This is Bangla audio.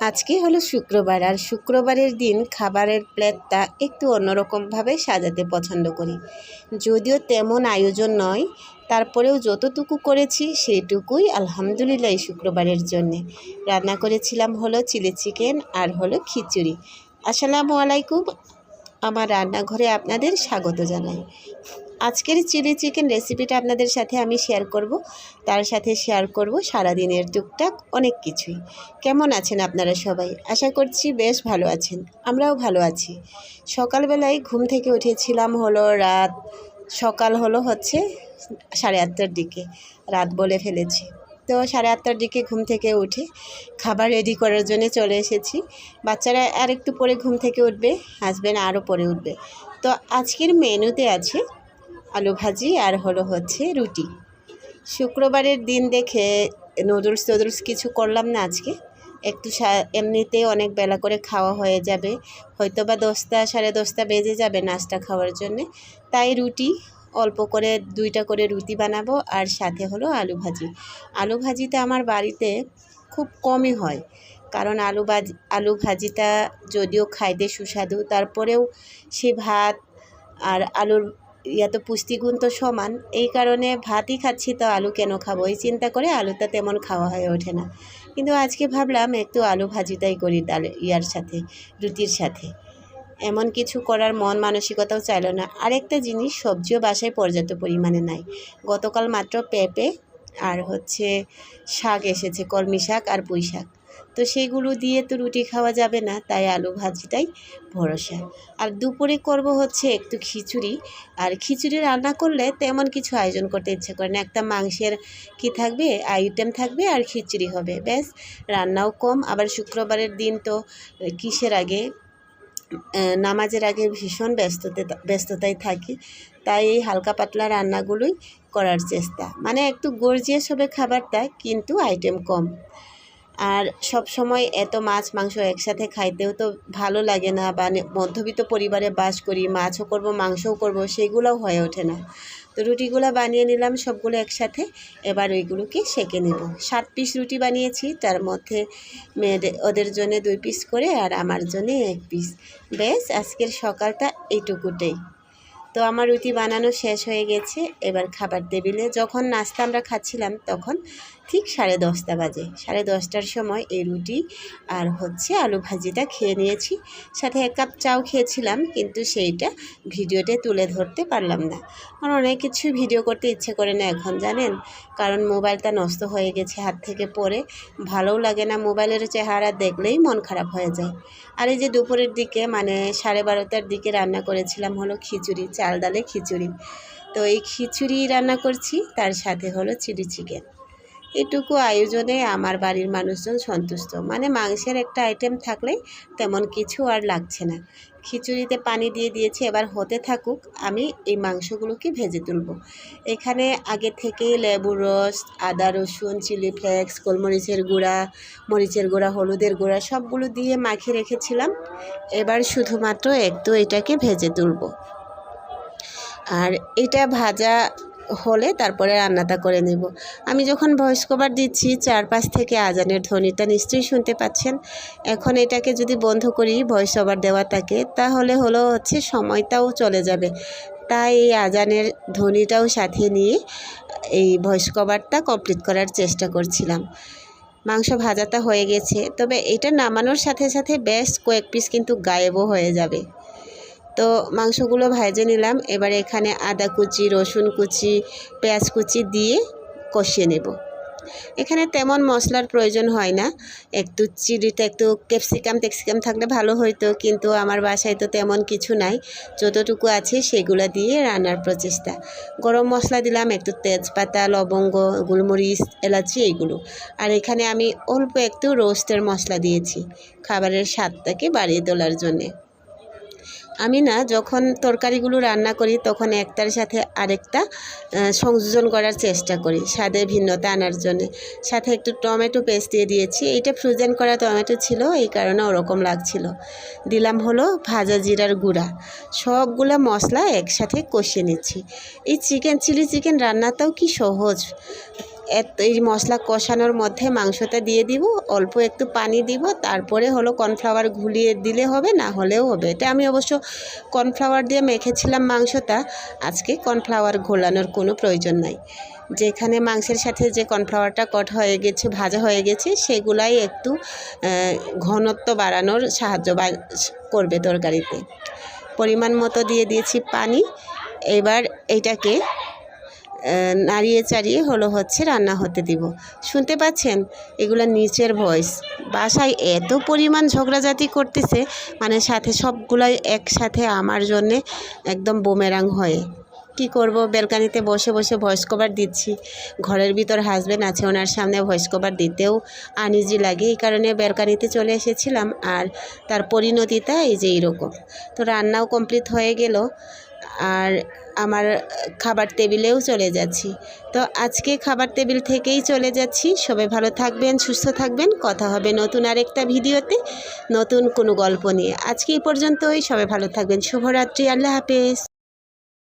আজকে হলো শুক্রবার আর শুক্রবারের দিন খাবারের প্লেটটা একটু অন্যরকমভাবে সাজাতে পছন্দ করি। যদিও তেমন আয়োজন নয়, তারপরেও যতটুকু করেছি সেটুকুই আলহামদুলিল্লাহ শুক্রবারের জন্যে। রান্না করেছিলাম হলো চিলি চিকেন আর হলো খিচুড়ি। আসসালামু আলাইকুম। আমার রান্নাঘরে আপনাদের স্বাগত জানাই। আজকের চিলি চিকেন রেসিপিটা আপনাদের সাথে আমি শেয়ার করব। তার সাথে শেয়ার করব সারাদিনের টুকটাক অনেক কিছুই। কেমন আছেন আপনারা সবাই? আশা করছি বেশ ভালো আছেন। আমরাও ভালো আছি। সকালবেলায় ঘুম থেকে উঠেছিলাম হলো রাত, সকাল হলো হচ্ছে সাড়ে আটটার দিকে। রাত বলে ফেলেছি। তো সাড়ে আটটার দিকে ঘুম থেকে উঠে খাবার রেডি করার জন্য চলে এসেছি। বাচ্চারা আর একটু পরে ঘুম থেকে উঠবে হাজব্যান্ড আরও পরে উঠবে। তো আজকের মেনুতে আছে আলু ভাজি আর হলো হচ্ছে রুটি। শুক্রবারের দিন দেখে নুডলস টুডলস কিছু করলাম না আজকে। একটু এমনিতেই অনেক বেলা করে খাওয়া হয়ে যাবে। হয়তো বা দশটা, সাড়ে দশটা বেজে যাবে নাস্তা খাওয়ার জন্যে। তাই রুটি অল্প করে দুইটা করে রুটি বানাবো আর সাথে হলো আলু ভাজি। আলু ভাজিটা আমার বাড়িতে খুব কমই হয়, কারণ আলু ভাজি আলু ভাজিটা যদিও খাইতে সুস্বাদু, তারপরেও সে ভাত আর আলুর ইয়া তো পুষ্টিগুণ তো সমান, এই কারণে ভাতই খাচ্ছি তো আলু কেন খাব? এই চিন্তা করে আলুটা তেমন খাওয়া হয়ে ওঠে না। কিন্তু আজকে ভাবলাম একটু আলু ভাজিটাই করি ডাল ইয়ার সাথে, রুটির সাথে। এমন কিছু করার মন মানসিকতাও চাইলো না। আরেকটা জিনিস, সবজিও বাসায় পর্যাপ্ত পরিমাণে নাই। গতকাল মাত্র পেঁপে আর হচ্ছে শাক এসেছে, কলমি শাক আর পুঁই শাক। তো সেগুলো দিয়ে তো রুটি খাওয়া যাবে না, তাই আলু ভাজিটাই ভরসা। আর দুপুরে করব হচ্ছে একটু খিচুড়ি। আর খিচুড়ি রান্না করলে তেমন কিছু আয়োজন করতে ইচ্ছে করে না। একটা মাংসের কি থাকবে আইটেম থাকবে আর খিচুড়ি হবে। ব্যাস, রান্নাও কম। আবার শুক্রবারের দিন তো কিসের আগে নামাজের আগে ভীষণ ব্যস্ততে, ব্যস্ততায় থাকি। তাই এই হালকা পাতলা রান্নাগুলোই করার চেষ্টা। মানে একটু গর্জিয়াস হবে খাবারটা, কিন্তু আইটেম কম। আর সব সময় এত মাছ, মাংস একসাথে খাইতেও তো ভালো লাগে না বা মধ্যবিত্ত পরিবারে বাস করি, মাছও করব, মাংসও করব, সেগুলোও হয়ে ওঠে না। তো রুটিগুলো বানিয়ে নিলাম, সবগুলো একসাথে। এবার ওইগুলোকে সেঁকে নেব। সাত পিস রুটি বানিয়েছি, তার মধ্যে মেয়েদের, ওদের জন্য দুই পিস করে আর আমার জন্য এক পিস। বেশ আজকের সকালটা এইটুকুটাই তো আমার রুটি বানানো শেষ হয়ে গেছে। এবার খাবার টেবিলে যখন নাস্তা আমরা খাচ্ছিলাম তখন ঠিক সাড়ে দশটা বাজে। সাড়ে দশটার সময় এই রুটি আর হচ্ছে আলু ভাজিটা খেয়ে নিয়েছি। সাথে এক কাপ চাও খেয়েছিলাম কিন্তু সেইটা ভিডিওতে তুলে ধরতে পারলাম না। আমার অনেক কিছু ভিডিও করতে ইচ্ছে করে না এখন, জানেন? কারণ মোবাইলটা নষ্ট হয়ে গেছে হাত থেকে পড়ে। ভালোও লাগে না মোবাইলের চেহারা দেখলেই মন খারাপ হয়ে যায়। আর এই যে দুপুরের দিকে মানে সাড়ে বারোটার দিকে রান্না করেছিলাম হলো খিচুড়ি চাল ডালে খিচুড়ি। তো এই খিচুড়ি রান্না করছি, তার সাথে হলো চিলি চিকেন। এটুকু আয়োজনে আমার বাড়ির মানুষজন সন্তুষ্ট। মানে মাংসের একটা আইটেম থাকলে তেমন কিছু আর লাগছে না। খিচুড়িতে পানি দিয়ে দিয়েছি, এবার হতে থাকুক, আমি এই মাংসগুলোকে ভেজে তুলব। এখানে আগে থেকেই লেবুর রস, আদা রসুন, চিলি ফ্লেক্স, গোলমরিচের গুঁড়া, মরিচের গুঁড়া, হলুদের গুঁড়া সবগুলো দিয়ে মাখিয়ে রেখেছিলাম। এবার শুধুমাত্র একটু এটাকে ভেজে তুলব। আর এটা ভাজা হলে তারপরে রান্নাটা করে নেব। আমি যখন ভয়েস কভার দিচ্ছি, চারপাশ থেকে আজানের ধ্বনিটা নিশ্চয়ই শুনতে পাচ্ছেন। এখন এটাকে যদি বন্ধ করি ভয়েস ওভার দেওয়াটাকে, তাহলে হলো হচ্ছে সময়টাও চলে যাবে। তাই এই আজানের ধ্বনিটাও সাথে নিয়ে এই ভয়েস কভারটা কমপ্লিট করার চেষ্টা করছিলাম। মাংস ভাজাটা হয়ে গেছে, তবে এটা নামানোর সাথে সাথে বেশ কয়েক পিস কিন্তু গায়েবও হয়ে যাবে। তো মাংসগুলো ভেজে নিলাম। এবার এখানে আদা কুচি, রসুন কুচি, পেঁয়াজ কুচি দিয়ে কষিয়ে নেব। এখানে তেমন মশলার প্রয়োজন হয় না। একটু চিলিতে একটু ক্যাপসিকাম, টেক্সিকাম থাকলে ভালো হইতো, কিন্তু আমার বাসায় তো তেমন কিছু নাই। যতটুকু আছে সেগুলো দিয়ে রান্নার প্রচেষ্টা। গরম মশলা দিলাম, একটু তেজপাতা, লবঙ্গ, গোলমরিচ, এলাচি, এইগুলো। আর এখানে আমি অল্প একটু রোস্টের মশলা দিয়েছি, খাবারের স্বাদটাকে বাড়িয়ে তোলার জন্যে। আমি না যখন তরকারিগুলো রান্না করি তখন একটার সাথে আরেকটা সংযোজন করার চেষ্টা করি স্বাদে ভিন্নতা আনার জন্য। সাথে একটু টমেটো পেস্ট দিয়ে দিয়েছি। এইটা ফ্রোজেন করা টমেটো ছিল, এই কারণে ওরকম লাগছিল। দিলাম হলো ভাজা জিরার গুঁড়া। সবগুলো মশলা একসাথে কষিয়ে নিচ্ছি। এই চিকেন, চিলি চিকেন রান্নাটাও কি সহজ? এই মশলা কষানোর মধ্যে মাংসটা দিয়ে দিব অল্প একটু পানি দিব তারপরে হলো কর্নফ্লাওয়ার ঘুলিয়ে দিলে হবে না হলেও হবে। এটা আমি অবশ্য কর্নফ্লাওয়ার দিয়ে মেখেছিলাম মাংসটা আজকে কর্নফ্লাওয়ার ঘোলানোর কোনো প্রয়োজন নাই। যেখানে মাংসের সাথে যে কর্নফ্লাওয়ারটা কট হয়ে গেছে ভাজা হয়ে গেছে সেগুলাই একটু ঘনত্ব বাড়ানোর সাহায্য করবে তরকারিতে। পরিমাণ মতো দিয়ে দিয়েছি পানি এবার এইটাকে আহ, নাড়িয়ে চাড়িয়ে হলো হচ্ছে রান্না হতে দিব। শুনতে পাচ্ছেন? এগুলো নিচের ভয়েস বাসায় এত পরিমাণ ঝগড়াঝাটি করতেছে মানে সাথে সবগুলাই একসাথে আমার জন্যে একদম বোমেরাং হয়ে। কি করব? বেলকানিতে বসে বসে ভয়েস কভার দিচ্ছি। ঘরের ভিতর হাজবেন্ড আছে, ওনার সামনে ভয়েস কভার দিতেও আনইজি লাগে। এই কারণে বেলকানিতে চলে এসেছিলাম আর তার পরিণতিটা এই যে এইরকম। তো রান্নাও কমপ্লিট হয়ে গেল। আর আমার খাবার টেবিলেও চলে যাচ্ছি। তো আজকে খাবার টেবিল থেকেই চলে যাচ্ছি। সবাই ভালো থাকবেন, সুস্থ থাকবেন। কথা হবে নতুন আরেকটা ভিডিওতে, নতুন কোনো গল্প নিয়ে। আজকে এই পর্যন্তই। সবাই ভালো থাকবেন। শুভরাত্রি। আল্লাহ হাফেজ।